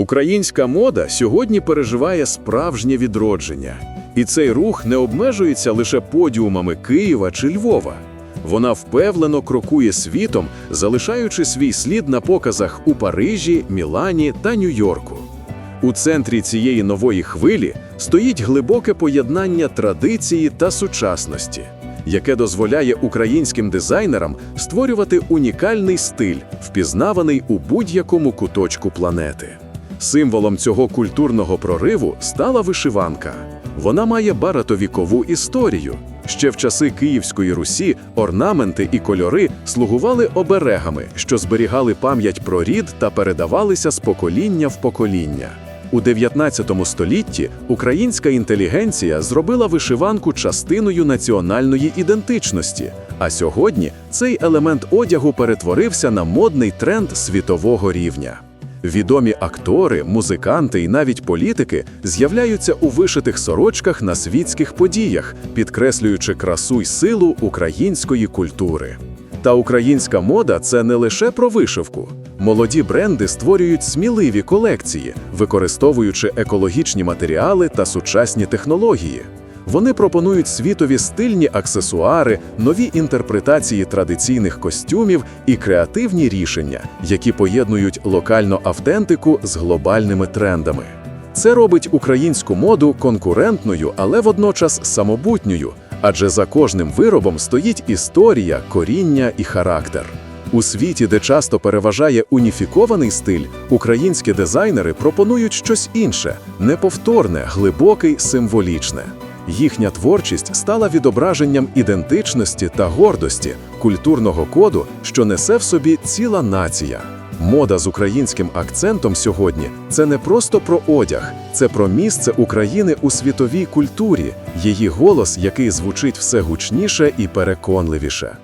Українська мода сьогодні переживає справжнє відродження. І цей рух не обмежується лише подіумами Києва чи Львова. Вона впевнено крокує світом, залишаючи свій слід на показах у Парижі, Мілані та Нью-Йорку. У центрі цієї нової хвилі стоїть глибоке поєднання традиції та сучасності, яке дозволяє українським дизайнерам створювати унікальний стиль, впізнаваний у будь-якому куточку планети. Символом цього культурного прориву стала вишиванка. Вона має багатовікову історію. Ще в часи Київської Русі орнаменти і кольори слугували оберегами, що зберігали пам'ять про рід та передавалися з покоління в покоління. У 19 столітті українська інтелігенція зробила вишиванку частиною національної ідентичності, а сьогодні цей елемент одягу перетворився на модний тренд світового рівня. Відомі актори, музиканти і навіть політики з'являються у вишитих сорочках на світських подіях, підкреслюючи красу й силу української культури. Та українська мода це не лише про вишивку. Молоді бренди створюють сміливі колекції, використовуючи екологічні матеріали та сучасні технології. Вони пропонують світові стильні аксесуари, нові інтерпретації традиційних костюмів і креативні рішення, які поєднують локальну автентику з глобальними трендами. Це робить українську моду конкурентною, але водночас самобутньою, адже за кожним виробом стоїть історія, коріння і характер. У світі, де часто переважає уніфікований стиль, українські дизайнери пропонують щось інше неповторне, глибоке символічне. Їхня творчість стала відображенням ідентичності та гордості, культурного коду, що несе в собі ціла нація. Мода з українським акцентом сьогодні це не просто про одяг, це про місце України у світовій культурі, її голос, який звучить все гучніше і переконливіше.